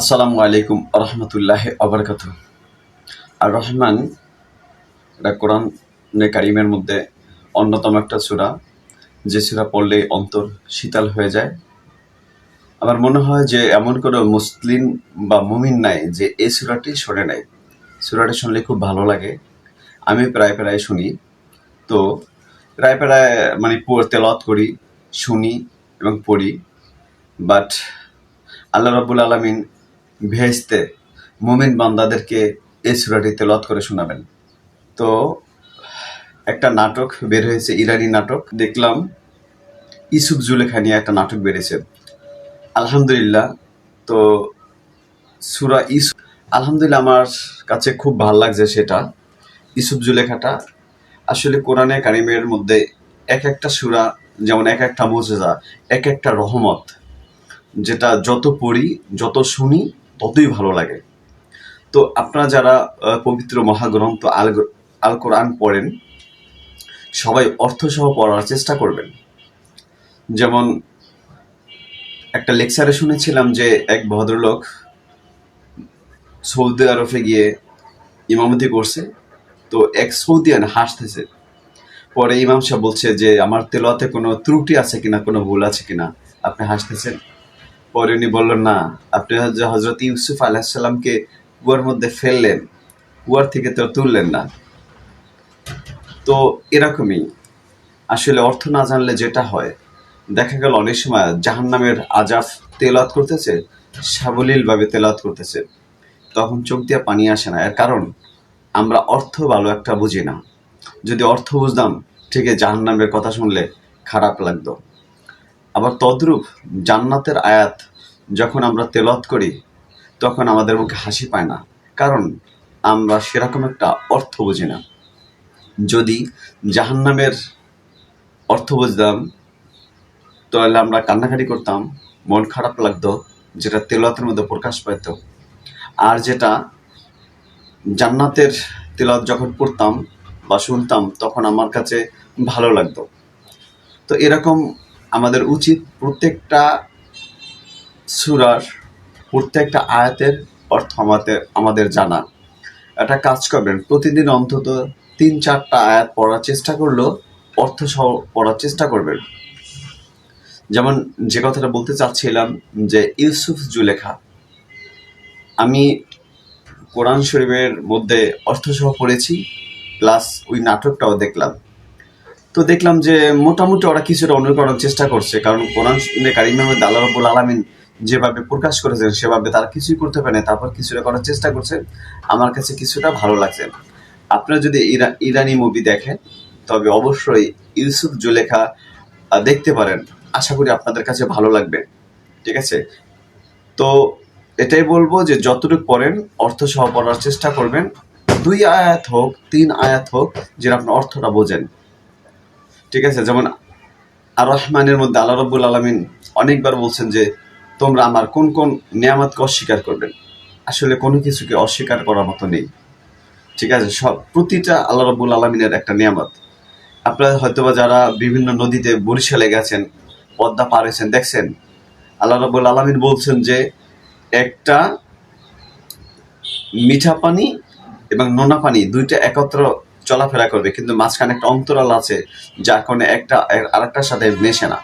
আসসালামু আলাইকুম রহমতুল্লাহ আবরকাত আর রহমান, এটা কোরআন কারিমের মধ্যে অন্যতম একটা সূরা। যে সূরা পড়লে অন্তর শীতল হয়ে যায়। আমার মনে হয় যে এমন কোনো মুসলিম বা মুমিন নাই যে এই সূরাটি শোনে নাই। সূরাটি শুনলে খুব ভালো লাগে। আমি প্রায় প্রায় শুনি। তো প্রায় প্রায় মানে তেলত করি, শুনি এবং পড়ি। বাট আল্লাহ রাব্বুল আলমিন ভেস্তে মুমিন বান্দাদেরকে এই সুরাটি তেলত করে শোনাবেন। তো একটা নাটক বের হয়েছে, ইরানি নাটক। দেখলাম ইসুফ জুলেখা নিয়ে একটা নাটক বেরিয়েছে আলহামদুলিল্লাহ, তো সুরা ইসুফ আলহামদুলিল্লাহ আমার কাছে খুব ভালো লাগছে সেটা। ইসুফ জুলেখাটা আসলে কোরআনে কারিমের মধ্যে এক একটা সুরা, যেমন এক একটা মোজেজা, এক একটা রহমত, যেটা যত পড়ি, যত শুনি ততই ভালো লাগে। তো আপনারা যারা পবিত্র মহাগ্রন্থ আল আল কোরআন পড়েন, সবাই অর্থসহ পড়ার চেষ্টা করবেন। যেমন একটা লেকচারে শুনেছিলাম যে এক ভদ্রলোক সৌদি আরবে গিয়ে ইমামতি করছে, তো এক সৌদিয়ান হাসতেছে। পরে ইমাম সাহেব বলছে যে, আমার তেলোয়াতে কোনো ত্রুটি আছে কিনা, কোনো ভুল আছে কিনা? আপনি হাসতেছেন। পরে উনি বললেন, না, আপনি হজরত ইউসুফ আলাহিসাল্লামকে কুয়ার মধ্যে ফেললেন, কুয়ার থেকে তো তুললেন না। তো এরকমই। আসলে অর্থ না জানলে যেটা হয়, দেখা গেল অনেক সময় জাহান নামের আজাফ তেলাত করতেছে, সাবলীলভাবে তেলাত করতেছে। তখন চোখ দিয়ে পানি আসে না। এর কারণ, আমরা অর্থ ভালো একটা বুঝি না। যদি অর্থ বুঝতাম ঠিক জাহান নামের কথা শুনলে খারাপ লাগতো। আবার তদ্রূপ জান্নাতের আয়াত যখন আমরা তেলত করি, তখন আমাদের মুখে হাসি পায় না। কারণ আমরা সেরকম একটা অর্থ বুঝি না। যদি জাহান্নামের অর্থ বুঝতাম, তাহলে আমরা কান্নাকাটি করতাম, মন খারাপ লাগতো, যেটা তেলতের মধ্যে প্রকাশ পাইত। আর যেটা জান্নাতের তেলত যখন পড়তাম বা শুনতাম, তখন আমার কাছে ভালো লাগতো। তো এরকম আমাদের উচিত প্রত্যেকটা সুরার, প্রত্যেকটা আয়াতের অর্থ আমাদের আমাদের জানা। একটা কাজ করবেন, প্রতিদিন অন্তত তিন চারটা আয়াত পড়ার চেষ্টা করলেও অর্থ সহ পড়ার চেষ্টা করবেন। যেমন যে কথাটা বলতে চাচ্ছিলাম যে ইউসুফ জুলেখা, আমি কোরআন শরীফের মধ্যে অর্থসহ পড়েছি, প্লাস ওই নাটকটাও দেখলাম। তো দেখলাম যে মোটামুটি ওরা কিছুটা অনুকরণ চেষ্টা করছে, কারণ কোরআন কারিমের মধ্যে আল্লাহ আলমিন যেভাবে প্রকাশ করেছেন সেভাবে তারা কিছুই করতে পারে তারপর কিছুটা করার চেষ্টা করছে। আমার কাছে কিছুটা ভালো লাগছে আপনারা যদি ইরা- ইরানি মুভি দেখেন, তবে অবশ্যই ইউসুফ জুলেখা দেখতে পারেন। আশা করি আপনাদের কাছে ভালো লাগবে। ঠিক আছে? তো এটাই বলব যে যতটুকু পড়েন অর্থ সহ পড়ার চেষ্টা করবেন। দুই আয়াত হোক, তিন আয়াত হোক যেটা আপনার অর্থটা বোঝেন। ঠিক আছে? যেমন আর রহমানের মধ্যে আল্লাহ রব্বুল আলমিন অনেকবার বলছেন যে, তোমরা আমার কোন কোন নিয়ামতকে অস্বীকার করবেন আসলে কোনো কিছুকে অস্বীকার করার মতো নেই। ঠিক আছে? সব, প্রতিটা আল্লাহ রব্বুল আলমিনের একটা নিয়ামত। আপনারা হয়তোবা যারা বিভিন্ন নদীতে বরিশালে গেছেন, পদ্মা পার হয়েছেন, দেখছেন, আল্লাহ রব্বুল আলমিন বলছেন যে, একটা মিঠা পানি এবং নোনা পানি দুইটা একত্র চলাফেরা করবে, কিন্তু মাঝখানে একটা অন্তরাল আছে, যার কারণে একটা আরেকটার সাথে মেশে না।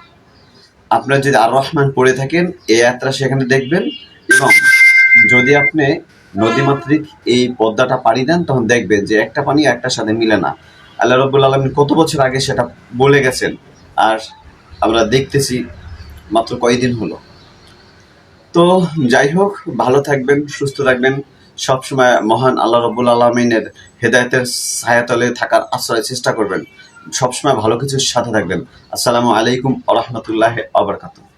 আপনারা যদি আর রহমান পড়ে থাকেন এই যাত্রা সেখানে দেখবেন, এবং যদি আপনি নদীমাতৃক এই পদ্মাটা পাড়ি দেন, তখন দেখবেন যে একটা পানি একটার সাথে মিলে না। আল্লাহ রব্বুল আলমিন কত বছর আগে সেটা বলে গেছেন, আর আমরা দেখতেছি মাত্র কয়দিন হলো। তো যাই হোক, ভালো থাকবেন, সুস্থ থাকবেন। সবসময় মহান আল্লাহ রবুল আলমিনের হেদায়তের সায়াতলে থাকার আশ্রয় চেষ্টা করবেন। সবসময় ভালো কিছুর সাথে থাকবেন। আসসালামু আলাইকুম আ রহমতুল্লাহ আবরকাতুহ